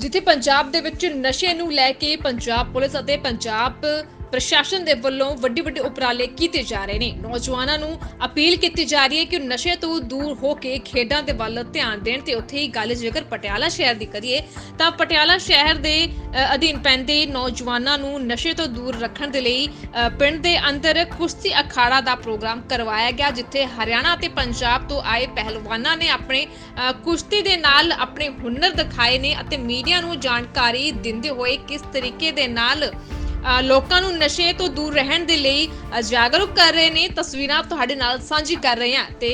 ਜਿੱਥੇ ਪੰਜਾਬ ਦੇ ਵਿੱਚ ਨਸ਼ੇ ਨੂੰ ਲੈ ਕੇ ਪੰਜਾਬ ਪੁਲਿਸ ਅਤੇ ਪੰਜਾਬ ਪ੍ਰਸ਼ਾਸਨ ਦੇ ਵੱਲੋਂ ਵੱਡੇ ਵੱਡੇ ਉਪਰਾਲੇ ਕੀਤੇ ਜਾ ਰਹੇ ਨੇ। ਨੌਜਵਾਨਾਂ ਨੂੰ ਅਪੀਲ ਕੀਤੀ ਜਾ ਰਹੀ ਹੈ ਕਿ ਉਹ ਨਸ਼ੇ ਤੋਂ ਦੂਰ ਹੋ ਕੇ ਖੇਡਾਂ ਦੇ ਵੱਲ ਧਿਆਨ ਦੇਣ ਤੇ ਉੱਥੇ ਹੀ ਗੱਲ ਜੇਕਰ ਪਟਿਆਲਾ ਸ਼ਹਿਰ ਦੀ ਕਰੀਏ, ਤਾਂ ਪਟਿਆਲਾ ਸ਼ਹਿਰ ਦੇ ਅਧੀਨ ਪੈਂਦੇ ਨੌਜਵਾਨਾਂ ਨੂੰ ਨਸ਼ੇ ਤੋਂ ਦੂਰ ਰੱਖਣ ਦੇ ਲਈ ਪਿੰਡ ਦੇ ਅੰਦਰ ਕੁਸ਼ਤੀ ਅਖਾੜਾ ਦਾ ਪ੍ਰੋਗਰਾਮ ਕਰਵਾਇਆ ਗਿਆ, ਜਿੱਥੇ ਹਰਿਆਣਾ ਅਤੇ ਪੰਜਾਬ ਤੋਂ ਆਏ ਪਹਿਲਵਾਨਾਂ ਨੇ ਆਪਣੇ ਕੁਸ਼ਤੀ ਦੇ ਨਾਲ ਆਪਣੇ ਹੁਨਰ ਦਿਖਾਏ ਨੇ ਅਤੇ ਮੀਡੀਆ ਨੂੰ ਜਾਣਕਾਰੀ ਦਿੰਦੇ ਹੋਏ ਕਿਸ ਤਰੀਕੇ ਦੇ ਨਾਲ ਲੋਕਾਂ ਨੂੰ ਨਸ਼ੇ ਤੋਂ ਦੂਰ ਰਹਿਣ ਦੇ ਲਈ ਜਾਗਰੂਕ ਕਰ ਰਹੇ ਨੇ ਤਸਵੀਰਾਂ ਤੁਹਾਡੇ ਨਾਲ ਸਾਂਝੀ ਕਰ ਰਹੇ ਹਾਂ ਤੇ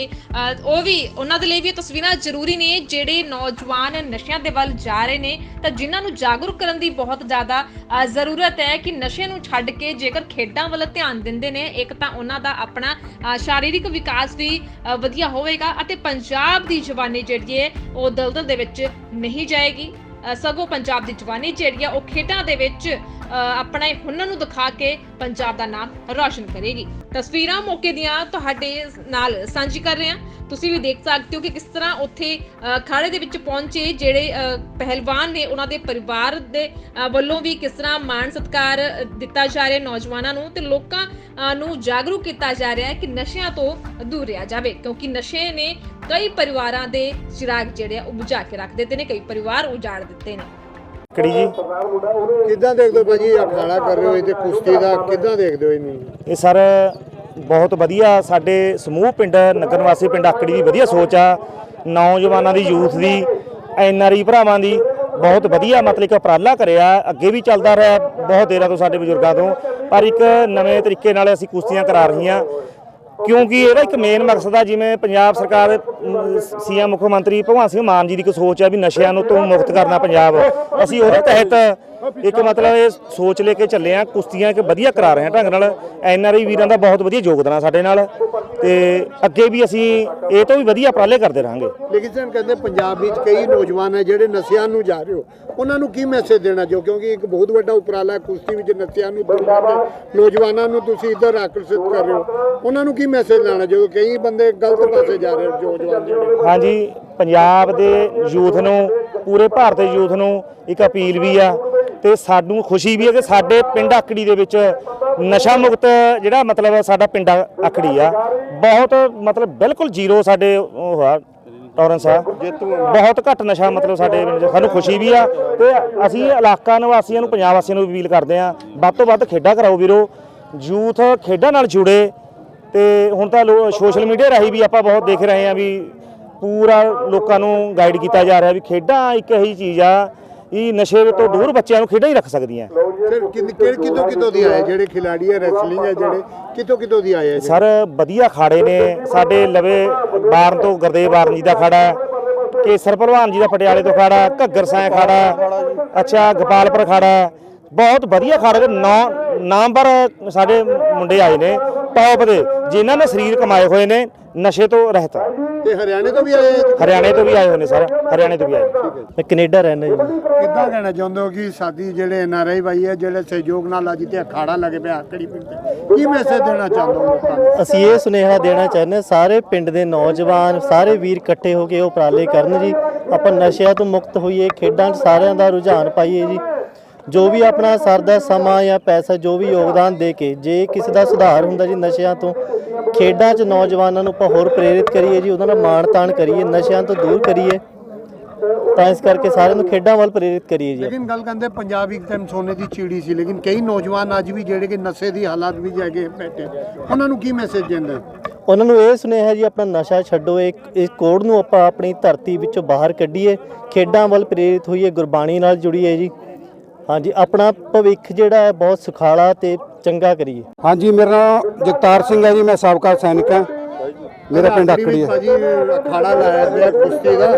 ਉਹ ਵੀ ਉਹਨਾਂ ਦੇ ਲਈ ਵੀ ਇਹ ਤਸਵੀਰਾਂ ਜ਼ਰੂਰੀ ਨੇ ਜਿਹੜੇ ਨੌਜਵਾਨ ਨਸ਼ਿਆਂ ਦੇ ਵੱਲ ਜਾ ਰਹੇ ਨੇ ਤਾਂ ਜਿਨ੍ਹਾਂ ਨੂੰ ਜਾਗਰੂਕ ਕਰਨ ਦੀ ਬਹੁਤ ਜ਼ਿਆਦਾ ਜ਼ਰੂਰਤ ਹੈ ਕਿ ਨਸ਼ੇ ਨੂੰ ਛੱਡ ਕੇ ਜੇਕਰ ਖੇਡਾਂ ਵੱਲ ਧਿਆਨ ਦਿੰਦੇ ਨੇ ਇੱਕ ਤਾਂ ਉਹਨਾਂ ਦਾ ਆਪਣਾ ਅ, ਸ਼ਾਰੀਰਿਕ ਵਿਕਾਸ ਵੀ ਵਧੀਆ ਹੋਵੇਗਾ ਅਤੇ ਪੰਜਾਬ ਦੀ ਜਵਾਨੀ ਜਿਹੜੀ ਹੈ ਉਹ ਦਲਦਲ ਦੇ ਵਿੱਚ ਨਹੀਂ ਜਾਏਗੀ। ਸਗੋਂ ਪੰਜਾਬ ਦੀ ਜਵਾਨੀ ਜਿਹੜੀ ਆ ਉਹ ਖੇਡਾਂ ਦੇ ਵਿੱਚ ਅ, ਹੁਨਰ ਨੂੰ ਦਿਖਾ ਕੇ ਪੰਜਾਬ ਦਾ ਨਾਮ ਰੌਸ਼ਨ ਕਰੇਗੀ। ਤਸਵੀਰਾਂ ਮੌਕੇ ਦੀਆਂ ਤੁਹਾਡੇ ਨਾਲ ਸਾਂਝੀ ਕਰ ਰਹੇ ਹਾਂ। ਤੁਸੀਂ ਵੀ ਦੇਖ ਸਕਦੇ ਹੋ ਕਿ ਕਿਸ ਤਰ੍ਹਾਂ ਉੱਥੇ ਅ, ਦੇ ਵਿੱਚ ਪਹੁੰਚੇ ਜਿਹੜੇ ਅ, ਪਹਿਲਵਾਨ ਨੇ ਉਹਨਾਂ ਦੇ ਪਰਿਵਾਰ ਦੇ ਵੱਲੋਂ ਵੀ ਕਿਸ ਤਰ੍ਹਾਂ ਮਾਣ ਸਤਿਕਾਰ ਦਿੱਤਾ ਜਾ ਰਿਹਾ ਨੌਜਵਾਨਾਂ ਨੂੰ ਤੇ ਲੋਕਾਂ ਨੂੰ ਜਾਗਰੂਕ ਕੀਤਾ ਜਾ ਰਿਹਾ ਹੈ ਕਿ ਨਸ਼ਿਆਂ ਤੋਂ ਦੂਰ ਰਿਹਾ ਜਾਵੇ। ਕਿਉਂਕਿ ਨਸ਼ੇ ਨੇ ਕਈ ਪਰਿਵਾਰਾਂ ਦੇ ਚਿਰਾਗ ਜਿਹੜੇ ਆ ਉਹ ਬੁਝਾ ਕੇ ਰੱਖ ਦਿੱਤੇ ਨੇ ਕਈ ਪਰਿਵਾਰ ਉਜਾੜ ਦਿੱਤੇ ਨੇ। ਕੜੀ ਜੀ? ਕਿੱਦਾਂ ਦੇਖਦੇ ਹੋ ਭਾਜੀ ਅਖਾੜਾ ਕਰ ਰਹੇ ਹੋ ਇਹਦੇ ਕੁਸ਼ਤੀ ਦਾ ਕਿੱਦਾਂ ਦੇਖਦੇ ਹੋ ਇਹਨੂੰ ਇਹ ਸਰ ਬਹੁਤ ਵਧੀਆ ਸਾਡੇ ਸਮੂਹ ਪਿੰਡ ਨਗਰ ਨਿਵਾਸੀ ਪਿੰਡ ਆਕੜੀ ਦੀ ਵਧੀਆ ਸੋਚ ਆ। ਨੌਜਵਾਨਾਂ ਦੀ ਯੂਥ ਦੀ ਐਨਆਰਈ ਭਰਾਵਾਂ ਦੀ ਬਹੁਤ ਵਧੀਆ ਮਤਲਬ ਇੱਕ ਉਪਰਾਲਾ ਕਰਿਆ। ਅੱਗੇ ਵੀ ਚੱਲਦਾ ਰਿਹਾ ਬਹੁਤ ਦੇਰਾਂ ਤੋਂ ਸਾਡੇ ਬਜ਼ੁਰਗਾਂ ਤੋਂ। ਪਰ ਇੱਕ ਨਵੇਂ ਤਰੀਕੇ ਨਾਲ ਅਸੀਂ ਕੁਸ਼ਤੀਆਂ ਕਰਾ ਰਹੀਆਂ। ਕਿਉਂਕਿ ਇਹਦਾ ਇੱਕ ਮੇਨ ਮਕਸਦ ਆ, ਜਿਵੇਂ ਪੰਜਾਬ ਸਰਕਾਰ, ਸੀਐਮ ਮੁੱਖ ਮੰਤਰੀ ਭਗਵੰਤ ਸਿੰਘ ਮਾਨ ਜੀ ਦੀ ਇੱਕ ਸੋਚ ਆ ਵੀ ਨਸ਼ਿਆਂ ਨੂੰ ਤੋਂ ਮੁਕਤ ਕਰਨਾ ਪੰਜਾਬ। ਅਸੀਂ ਉਹਦੇ ਤਹਿਤ ਇੱਕ ਮਤਲਬ ਇਹ ਸੋਚ ਲੈ ਕੇ ਚੱਲੇ ਆ, ਕੁਸ਼ਤੀਆਂ ਇੱਕ ਵਧੀਆ ਕਰਾ ਰਹੇ ਆ ਢੰਗ ਨਾਲ। ਐਨਆਰਆਈ ਵੀਰਾਂ ਦਾ ਬਹੁਤ ਵਧੀਆ ਯੋਗਦਾਨ ਆ ਸਾਡੇ ਨਾਲ। ਤੇ ਅੱਗੇ ਵੀ ਅਸੀਂ ਇਹ ਤੋਂ ਵੀ ਵਧੀਆ ਉਪਰਾਲੇ ਕਰਦੇ ਰਹਾਂਗੇ। ਲੇਕਿਨ ਸਰ ਕਹਿੰਦੇ ਪੰਜਾਬ ਵਿੱਚ ਕਈ ਨੌਜਵਾਨ ਹੈ ਜਿਹੜੇ ਨਸ਼ਿਆਂ ਨੂੰ ਜਾ ਰਹੇ ਹੋ। ਉਹਨਾਂ ਨੂੰ ਕੀ ਮੈਸੇਜ ਦੇਣਾ ਚਾਹੋ? ਕਿਉਂਕਿ ਇੱਕ ਬਹੁਤ ਵੱਡਾ ਉਪਰਾਲਾ ਹੈ ਕੁਸ਼ਤੀ ਵਿੱਚ ਨਸ਼ਿਆਂ ਨੂੰ ਦੂਰ ਕਰਕੇ ਨੌਜਵਾਨਾਂ ਨੂੰ ਤੁਸੀਂ ਇੱਧਰ ਆਕਰਸ਼ਿਤ ਕਰ ਰਹੇ ਹੋ। ਉਹਨਾਂ ਨੂੰ ਕੀ ਮੈਸੇਜ ਲਾਣਾ ਚਾਹੋ? ਕਈ ਬੰਦੇ ਗਲਤ ਪਾਸੇ ਜਾ ਰਹੇ ਨੌਜਵਾਨ ਜਿਹੜੇ। ਹਾਂਜੀ ਪੰਜਾਬ ਦੇ ਯੂਥ ਨੂੰ ਪੂਰੇ ਭਾਰਤ ਦੇ ਯੂਥ ਨੂੰ ਇੱਕ ਅਪੀਲ ਵੀ ਆ ਤੇ ਸਾਨੂੰ ਖੁਸ਼ੀ ਵੀ ਹੈ ਕਿ ਸਾਡੇ ਪਿੰਡ ਆਕੜੀ ਦੇ ਵਿੱਚ ਨਸ਼ਾ ਮੁਕਤ ਜਿਹੜਾ ਮਤਲਬ ਸਾਡਾ ਪਿੰਡ ਆ- ਆ, ਬਹੁਤ ਮਤਲਬ ਬਿਲਕੁਲ ਜ਼ੀਰੋ ਸਾਡੇ ਉਹ ਆ ਟੋਰੈਂਸ ਆ। ਬਹੁਤ ਘੱਟ ਨਸ਼ਾ ਮਤਲਬ ਸਾਡੇ ਸਾਨੂੰ ਖੁਸ਼ੀ ਵੀ ਆ ਤੇ ਅਸੀਂ ਇਲਾਕਾ ਨਿਵਾਸੀਆਂ ਨੂੰ, ਪੰਜਾਬ ਵਾਸੀਆਂ ਨੂੰ ਅਪੀਲ ਕਰਦੇ ਆ ਵੱਧ ਤੋਂ ਵੱਧ ਖੇਡਾਂ ਕਰਾਓ ਵੀਰੋ, ਯੂਥ ਖੇਡਾਂ ਨਾਲ ਜੁੜੇ ਤੇ ਹੁਣ ਤਾਂ ਸੋਸ਼ਲ ਮੀਡੀਆ ਰਾਹੀਂ ਵੀ ਆਪਾਂ ਬਹੁਤ ਦੇਖ ਰਹੇ ਆ ਵੀ ਪੂਰਾ ਲੋਕਾਂ ਨੂੰ ਗਾਈਡ ਕੀਤਾ ਜਾ ਰਿਹਾ ਵੀ ਖੇਡਾਂ ਇੱਕ ਇਹੀ ਚੀਜ਼ ਆ ਇਹ ਨਸ਼ੇ ਤੋਂ ਦੂਰ ਬੱਚਿਆਂ ਨੂੰ ਖੇਡਾਂ ਹੀ ਰੱਖ ਸਕਦੀਆਂ। ਸਰ ਕਿੰਨ- ਕਿਹੜੇ ਕਿਤੋਂ ਕਿਤੋਂ ਦੀ ਆਏ ਜਿਹੜੇ ਖਿਲਾੜੀ ਹੈ ਰੈਸਲਿੰਗ ਹੈ ਜਿਹੜੇ ਕਿਤੋਂ ਕਿਤੋਂ ਦੀ ਆਏ ਸਰ ਵਧੀਆ ਖਾੜੇ ਨੇ। ਸਾਡੇ ਲਵੇ ਬਾਰਨ ਤੋਂ ਗੁਰਦੇਵ ਬਾਰਨ ਜੀ ਦਾ ਖਾੜਾ ਕੇਸਰ ਭਲਵਾਨ ਜੀ ਦਾ ਪਟਿਆਲੇ ਤੋਂ ਖਾੜਾ ਘੱਗਰ ਸਾਂ ਖਾੜਾ ਅੱਛਾ ਗੋਪਾਲਪੁਰ ਖਾੜਾ। ਬਹੁਤ ਵਧੀਆ ਖਾੜੇ ਦੇ ਨੌ ਨਾਮਵਰ ਸਾਡੇ ਮੁੰਡੇ ਆਏ ਨੇ ਟੌਪ ਦੇ ਜਿਨ੍ਹਾਂ ਨੇ ਸਰੀਰ ਕਮਾਏ ਹੋਏ ਨੇ ਨਸ਼ੇ ਤੋਂ ਰਹਿਤ। ਤੇ ਹਰਿਆਣੇ ਤੋਂ ਵੀ ਆਏ ਹੈ? ਹਰਿਆਣੇ ਤੋਂ ਵੀ ਆਏ ਹੋਏ ਨੇ ਸਰ ਹਰਿਆਣੇ ਤੋਂ ਵੀ ਆਏ ਮੈਂ ਕੈਨੇਡਾ ਰਹਿਣਾ ਜੀ। ਕਿੱਦਾਂ ਕਹਿਣਾ ਚਾਹੁੰਦੇ ਹੋ ਕਿ ਸਾਡੀ ਜਿਹੜੇ ਐਨਆਰਆਈ ਭਾਈ ਹੈ ਜਿਹੜੇ ਸਹਿਯੋਗ ਨਾਲ ਅੱਜ ਤੇ ਅਖਾੜਾ ਲੱਗੇ ਪਿਆ ਆਕੜੀ ਪਿੰਡ ਤੇ ਕੀ ਮੈਸੇਜ ਦੇਣਾ ਚਾਹੁੰਦੇ ਹੋ ਲੋਕਾਂ ਨੂੰ? ਅਸੀਂ ਇਹ ਸੁਨੇਹਾ ਦੇਣਾ ਚਾਹੁੰਦੇ ਹਾਂ ਸਾਰੇ ਪਿੰਡ ਦੇ ਨੌਜਵਾਨ ਸਾਰੇ ਵੀਰ ਇਕੱਠੇ ਹੋ ਕੇ ਉਪਰਾਲੇ ਕਰਨ ਜੀ। ਆਪਾਂ ਨਸ਼ਿਆਂ ਤੋਂ ਮੁਕਤ ਹੋਈਏ ਖੇਡਾਂ 'ਚ ਸਾਰਿਆਂ ਦਾ ਰੁਝਾਨ ਪਾਈਏ ਜੀ। ਜੋ ਵੀ ਆਪਣਾ ਸਰਦਾ ਸਮਾਂ ਜਾਂ ਪੈਸਾ ਜੋ ਵੀ ਯੋਗਦਾਨ ਦੇ ਕੇ ਜੇ ਕਿਸੇ ਦਾ ਸੁਧਾਰ ਹੁੰਦਾ ਜੀ ਨਸ਼ਿਆਂ ਤੋਂ ਖੇਡਾਂ 'ਚ ਨੌਜਵਾਨਾਂ ਨੂੰ ਆਪਾਂ ਹੋਰ ਪ੍ਰੇਰਿਤ ਕਰੀਏ ਜੀ ਉਹਨਾਂ ਦਾ ਮਾਣ ਤਾਣ ਕਰੀਏ ਨਸ਼ਿਆਂ ਤੋਂ ਦੂਰ ਕਰੀਏ ਤਾਂ ਇਸ ਕਰਕੇ ਸਾਰਿਆਂ ਨੂੰ ਖੇਡਾਂ ਵੱਲ ਪ੍ਰੇਰਿਤ ਕਰੀਏ ਜੀ ਲੇਕਿਨ ਗੱਲ ਕਹਿੰਦੇ ਪੰਜਾਬ ਇੱਕ ਟਾਈਮ ਸੋਨੇ ਦੀ ਚਿੜੀ ਸੀ ਲੇਕਿਨ ਕਈ ਨੌਜਵਾਨ ਅੱਜ ਵੀ ਜਿਹੜੇ ਕਿ ਨਸ਼ੇ ਦੀ ਹਾਲਾਤ ਵਿੱਚ ਹੈਗੇ ਬੈਠੇ ਉਹਨਾਂ ਨੂੰ ਕੀ ਮੈਸੇਜ ਦਿੰਦੇ? ਉਹਨਾਂ ਨੂੰ ਇਹ ਸੁਨੇਹਾ ਜੀ ਆਪਣਾ ਨਸ਼ਾ ਛੱਡੋ ਇੱਕ ਇਸ ਕੋਡ ਨੂੰ ਆਪਾਂ ਆਪਣੀ ਧਰਤੀ ਵਿੱਚੋਂ ਬਾਹਰ ਕੱਢੀਏ ਖੇਡਾਂ ਵੱਲ ਪ੍ਰੇਰਿਤ ਹੋਈਏ ਗੁਰਬਾਣੀ ਨਾਲ ਜੁੜੀਏ ਜੀ। ਹਾਂਜੀ ਆਪਣਾ ਭਵਿੱਖ ਜਿਹੜਾ ਹੈ ਬਹੁਤ ਸੁਖਾਲਾ ਤੇ ਚੰਗਾ ਕਰੀਏ। ਹਾਂਜੀ ਮੇਰਾ ਨਾਮ ਜਗਤਾਰ ਸਿੰਘ ਹੈ ਜੀ ਮੈਂ ਸਾਬਕਾ ਸੈਨਿਕ ਹਾਂ। ਮੇਰਾ ਪਿੰਡ ਆਕੜੀ ਹੈ। ਭਾਜੀ ਅਖਾੜਾ ਲਾਇਆ ਗਿਆ ਕੁਸ਼ਤੀ ਦਾ।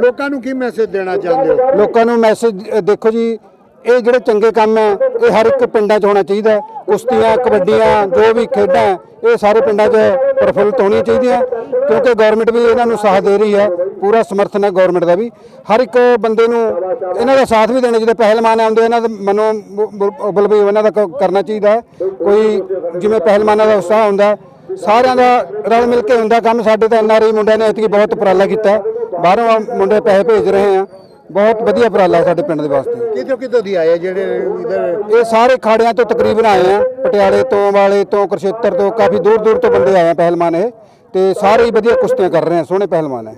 ਲੋਕਾਂ ਨੂੰ ਕੀ ਮੈਸੇਜ ਦੇਣਾ ਚਾਹੁੰਦੇ ਹੋ? ਲੋਕਾਂ ਨੂੰ ਮੈਸੇਜ ਦੇਖੋ ਜੀ ਇਹ ਜਿਹੜੇ ਚੰਗੇ ਕੰਮ ਹੈ ਇਹ ਹਰ ਇੱਕ ਪਿੰਡਾਂ 'ਚ ਹੋਣਾ ਚਾਹੀਦਾ। ਕੁਸ਼ਤੀਆਂ ਕਬੱਡੀਆਂ ਜੋ ਵੀ ਖੇਡਾਂ ਇਹ ਸਾਰੇ ਪਿੰਡਾਂ 'ਚ ਪ੍ਰਫੁੱਲਤ ਹੋਣੀਆਂ ਚਾਹੀਦੀਆਂ। ਕਿਉਂਕਿ ਗਵਰਨਮੈਂਟ ਵੀ ਇਹਨਾਂ ਨੂੰ ਸਾਥ ਦੇ ਰਹੀ ਹੈ ਪੂਰਾ ਸਮਰਥਨ ਹੈ ਗਵਰਨਮੈਂਟ ਦਾ ਵੀ। ਹਰ ਇੱਕ ਬੰਦੇ ਨੂੰ ਇਹਨਾਂ ਦਾ ਸਾਥ ਵੀ ਦੇਣਾ ਜਿਹਦੇ ਪਹਿਲਵਾਨ ਆਉਂਦੇ ਇਹਨਾਂ ਦਾ ਮਨੋਂ ਬਲ ਵੀ ਉਹਨਾਂ ਦਾ ਕਰਨਾ ਚਾਹੀਦਾ ਕੋਈ ਜਿਵੇਂ ਪਹਿਲਵਾਨਾਂ ਦਾ ਉਤਸ਼ਾਹ ਹੁੰਦਾ ਸਾਰਿਆਂ ਦਾ ਰਲ ਮਿਲ ਕੇ ਹੁੰਦਾ ਕੰਮ। ਸਾਡੇ ਤਾਂ ਐਨਆਰਆਈ ਮੁੰਡਿਆਂ ਨੇ ਇਤਕੀ ਬਹੁਤ ਉਪਰਾਲਾ ਕੀਤਾ। ਬਾਹਰੋਂ ਮੁੰਡੇ ਪੈਸੇ ਭੇਜ ਰਹੇ ਆ। ਬਹੁਤ ਵਧੀਆ ਉਪਰਾਲਾ ਸਾਡੇ ਪਿੰਡ ਦੇ ਵਾਸਤੇ। ਕਿਦੋਂ ਕਿਦੋਂ ਦੀ ਆਏ ਜਿਹੜੇ ਇਧਰ? ਇਹ ਸਾਰੇ ਖਾੜਿਆਂ ਤੋਂ ਤਕਰੀਬਨ ਆਏ ਆ। ਪਟਿਆਲੇ ਤੋਂ ਵਾਲੇ ਤੋਂ ਕੁਰਸ਼ੇਤਰ ਤੋਂ ਕਾਫੀ ਦੂਰ ਦੂਰ ਤੋਂ ਬੰਦੇ ਆਏ ਆ ਪਹਿਲਮਾਨ ਇਹ। ਤੇ ਸਾਰੇ ਹੀ ਵਧੀਆ ਕੁਸ਼ਤੀਆਂ ਕਰ ਰਹੇ ਆ ਸੋਹਣੇ ਪਹਿਲਵਾਨ ਹੈ